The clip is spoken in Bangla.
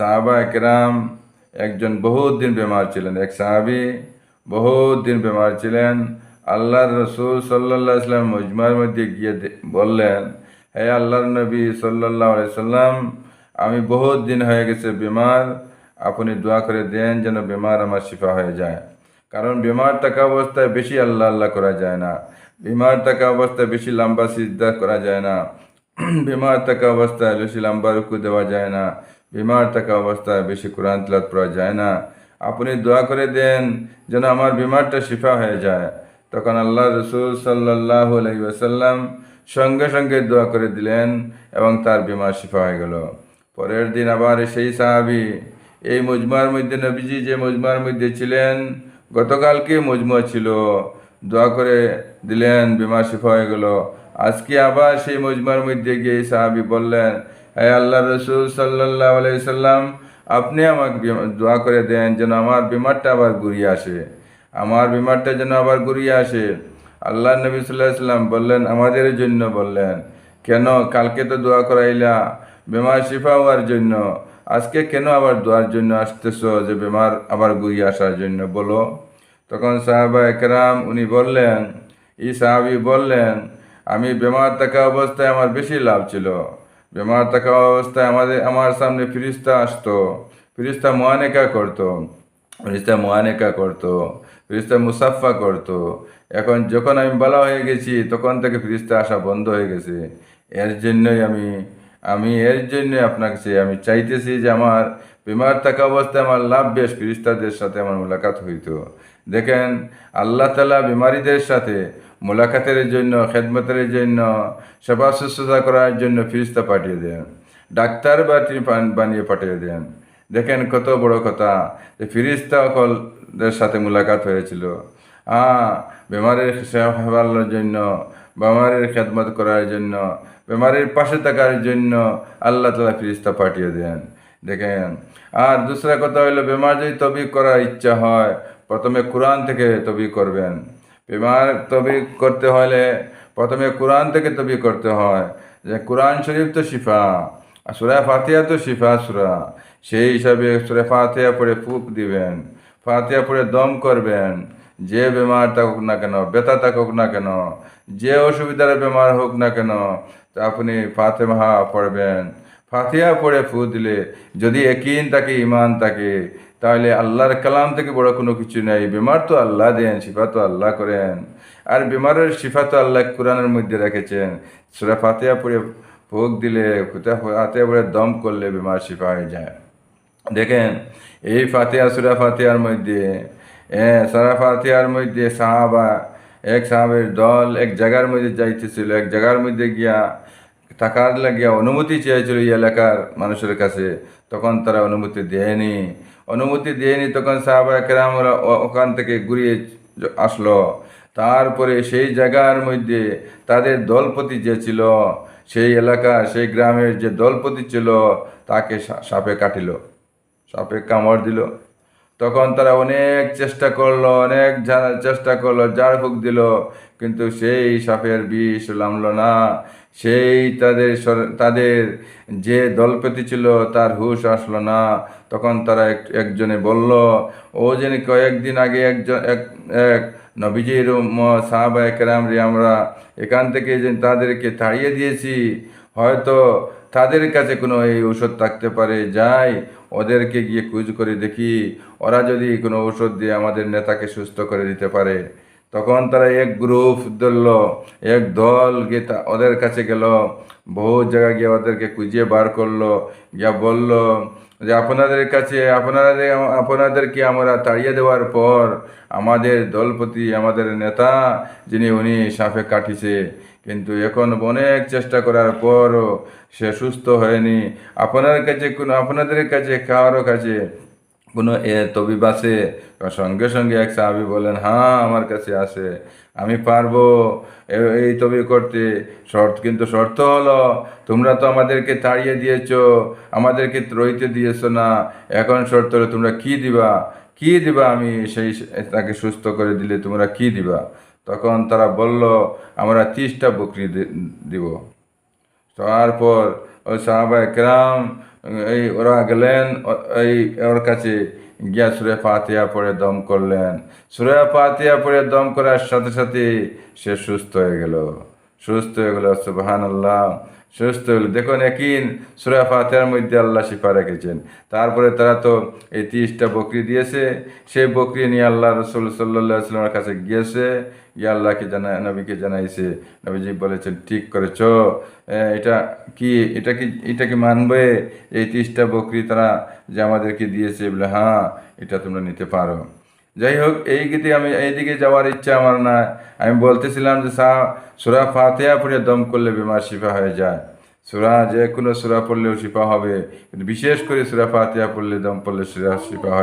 সাহাবা একরাম একজন বহুত দিন বেমার ছিলেন, এক সাহাবি বহুত দিন বেমার ছিলেন। আল্লাহর রসুল সাল্লাহ ইসলাম মজমার মধ্যে গিয়ে বললেন, হে আল্লাহর নবী সাল্লাহ সাল্লাম, আমি বহুত দিন হয়ে গেছে বেমার। আপনি দোয়া করে দেন যেন বেমার আমার শিফা হয়ে যায়। কারণ বেমার থাকা অবস্থায় বেশি আল্লাহ আল্লাহ করা যায় না। বেমার থাকা অবস্থায় বেশি লম্বা সিদ্ধা করা যায় না। বেমার থাকা অবস্থায় বেশি লম্বা রুকু দেওয়া যায় না। বেমার থাকা অবস্থায় বেশি কোরআন তিলাত পড়া যায় না। আপনি দোয়া করে দেন যেন আমার বিমারটা শিফা হয়ে যায়। তখন আল্লাহ রসুল সাল্লাহ আলহি ওসাল্লাম সঙ্গে সঙ্গে দোয়া করে দিলেন এবং তার বেমার শিফা হয়ে গেল। পরের দিন আবার সেই সাহাবি, এই মজমার মধ্যে নবীজি যে মজমার মধ্যে ছিলেন, গতকালকে মজমুয়া ছিল। দোয়া করে দিলেন বিমা শিফা হয়ে গেল। আজকে আবার সেই মজমার মধ্যে গিয়ে সাহাবি বললেন আল্লাহ রসুল সাল্লাহ আলাইসাল্লাম আপনি আমাকে দোয়া করে দেন যেন আমার বিমারটা আবার ঘুরিয়ে আসে। আমার বিমারটা যেন আবার ঘুরিয়ে আসে। আল্লাহ নবী সাল্লাহ সাল্লাম বললেন, আমাদের জন্য বললেন, কেন কালকে তো দোয়া করাইলা বেমার শিফা হওয়ার জন্য? আজকে কেন আবার দোয়ার জন্য আসতেছ যে বেমার আবার ঘুরিয়ে আসার জন্য? বলো। তখন সাহাবা একরাম উনি বললেন ই সাহাবি বললেন, আমি বেমার থাকা অবস্থায় আমার বেশি লাভ ছিল। বেমার থাকা অবস্থায় আমাদের, আমার সামনে ফিরিস্তা আসতো। ফিরিস্তা মোয়ানেকা করতো। ফিরিস্তা মোয়ানেকা করতো। ফিরিস্তা মুসাফা করতো। এখন যখন আমি বলা হয়ে গেছি, তখন থেকে ফিরিস্তা আসা বন্ধ হয়ে গেছে। এর জন্যই আমি আমি এর জন্য আপনার কাছে আমি চাইতেছি যে আমার বিমার থাকা অবস্থায় আমার লাভ বেশ ফিরিস্তাদের সাথে আমার মোলাকাত হইতো। দেখেন, আল্লাহ তালা বিমারীদের সাথে মোলাকাতের জন্য, খেদমতের জন্য, সেবা শুশ্রূষা করার জন্য ফিরিস্তা পাঠিয়ে দেন। ডাক্তার বা তিনি বানিয়ে পাঠিয়ে দেন। দেখেন কত বড় কথা যে ফিরিস্তা সকলদের সাথে মোলাকাত হয়েছিল। হ্যাঁ বেমারের সেবার জন্য, বেমারের খেদমত করার জন্য, বেমারের পাশে থাকার জন্য আল্লাহ তালা ফিরিস্তা পাঠিয়ে দেন। দেখেন, আর দুসরা কথা হলো বেমার যদি তবিক করার ইচ্ছা হয়, প্রথমে কোরআন থেকে তবি করবেন। বেমার তবি করতে হলে প্রথমে কোরআন থেকে তবি করতে হয়। যে কোরআন শরীফ তো শিফা, আর সুরা ফাতিয়া তো শিফা সুরা। সেই হিসাবে সুরা ফাতিয়া পড়ে ফুক দিবেন ফাতিয়া পড়ে দম করবেন। যে বেমার থাকুক না কেন, ব্যথা থাকুক না কেন, যে অসুবিধার বেমার হোক না কেন, তা আপনি ফাতেমাহা পড়বেন। ফাতিয়া পড়ে ফু দিলে যদি একিন তাকে ইমান থাকে তাহলে আল্লাহর কালাম থেকে বড় কোনো কিছু নেই। বেমার তো আল্লাহ দেন, শিফা তো আল্লাহ করেন। আর বেমারের শিফা তো আল্লাহ কোরআনের মধ্যে রেখেছেন। সেটা ফাতিয়া পড়ে ফুক দিলে ফাতিয়া পড়ে দম করলে বেমার শিফা হয়ে যায়। দেখেন, এই ফাতিয়া সুরা ফাতিয়ার মধ্যে হ্যাঁ সারা ফাতিয়ার মধ্যে সাহাবা, এক সাহাবের দল এক জায়গার মধ্যে যাইতেছিল, এক জায়গার মধ্যে গিয়া থাকার লাগিয়া অনুমতি চেয়েছিল এই এলাকার মানুষের কাছে। তখন তারা অনুমতি দেয়নি। অনুমতি দেয়নি তখন সাহাবা কেরামরা ওখান থেকে ঘুরিয়ে আসলো। তারপরে সেই জায়গার মধ্যে তাদের দলপতি যে ছিল, সেই এলাকা, সেই গ্রামের যে দলপতি ছিল, তাকে সাপে কাটিল। সাপে কামড় দিল। তখন তারা অনেক চেষ্টা করল, অনেক চেষ্টা করল জার ফুক দিল, কিন্তু সেই সাপের বিষ নামলো না। সেই তাদের তাদের যে দলপতি ছিল, তার হুশ আসলো না। তখন তারা এক, একজনে বলল, ও যেন কয়েকদিন আগে একজন, এক এক নবীজির সাহাবা রে, আমরা এখান থেকে যে তাদেরকে তাড়িয়ে দিয়েছি। হয়তো তাদের কাছে কোনো এই ঔষধ থাকতে পারে? যাই, ওদেরকে গিয়ে কুজ করে দেখি। ওরা যদি কোনো ঔষধ দিয়ে আমাদের নেতাকে সুস্থ করে দিতে পারে, তখন তারা এক গ্রুপ ধরল, এক দল গিয়ে ওদের কাছে গেল। বহু জায়গায় গিয়ে ওদেরকে খুঁজিয়ে বার করল। গিয়া বলল যে, আপনাদের কাছে, আপনাদের, আপনাদেরকে আমরা তাড়িয়ে দেওয়ার পর আমাদের দলপতি, আমাদের নেতা, যিনি উনি সাপে কাটিছে কিন্তু এখন অনেক চেষ্টা করার পরও সে সুস্থ হয়নি। আপনার কাছে কোনো আপনাদের কাছে, কারও কাছে কোনো এ তবিব আছে? সঙ্গে সঙ্গে এক সাহাবি বলেন হ্যাঁ আমার কাছে আছে। আমি পারব এই তবি করতে। শর্ত কিন্তু শর্ত হলো, তোমরা তো আমাদেরকে তাড়িয়ে দিয়েছ, আমাদেরকে রইতে দিয়েছ না। এখন শর্ত হলো, তোমরা কি দিবা? কি দিবা আমি সেই তাকে সুস্থ করে দিলে তোমরা কি দিবা? তখন তারা বলল, আমরা তিরিশটা বকরি দিব। তারপর ওই সাহাবা একরাম এই ওরা গেলেন এই ওর কাছে গিয়া সুরে পাতিয়া পরে দম করলেন। সুরে পাতিয়া পরে দম করার সাথে সাথে সে সুস্থ হয়ে গেল। সুস্থ হয়ে গেল সুবাহান আল্লাহ সুস্থ গেল দেখুন, একই সুরা ফাতিহার মধ্যে আল্লাহ শিফা রেখেছেন তারপরে তারা তো এই তিরিশটা বকরি দিয়েছে। সেই বকরি নিয়ে আল্লাহ রসুল সাল্লাহ কাছে গিয়েছে। গিয়ে আল্লাহকে জানা, নবীকে জানাইছে। নবীজি বলেছেন, ঠিক করেছ। এটা কি এটা কি এটা কি মানবে? এই তিরিশটা বকরি তারা যে আমাদেরকে দিয়েছে? বলে হ্যাঁ এটা তোমরা নিতে পারো। যাই হোক, এই গীতে আমি এইদিকে যাওয়ার ইচ্ছা আমার না আমি বলতেছিলাম যে সা সুরা ফাতেহা পড়ে দম করলে বিমার শিফা হয়ে যায়। সুরা, যে কোনো সুরা পড়লেও শিফা হবে। বিশেষ করে সুরা ফাতেহা পড়লে দম পড়লে সুরা শিফা হয়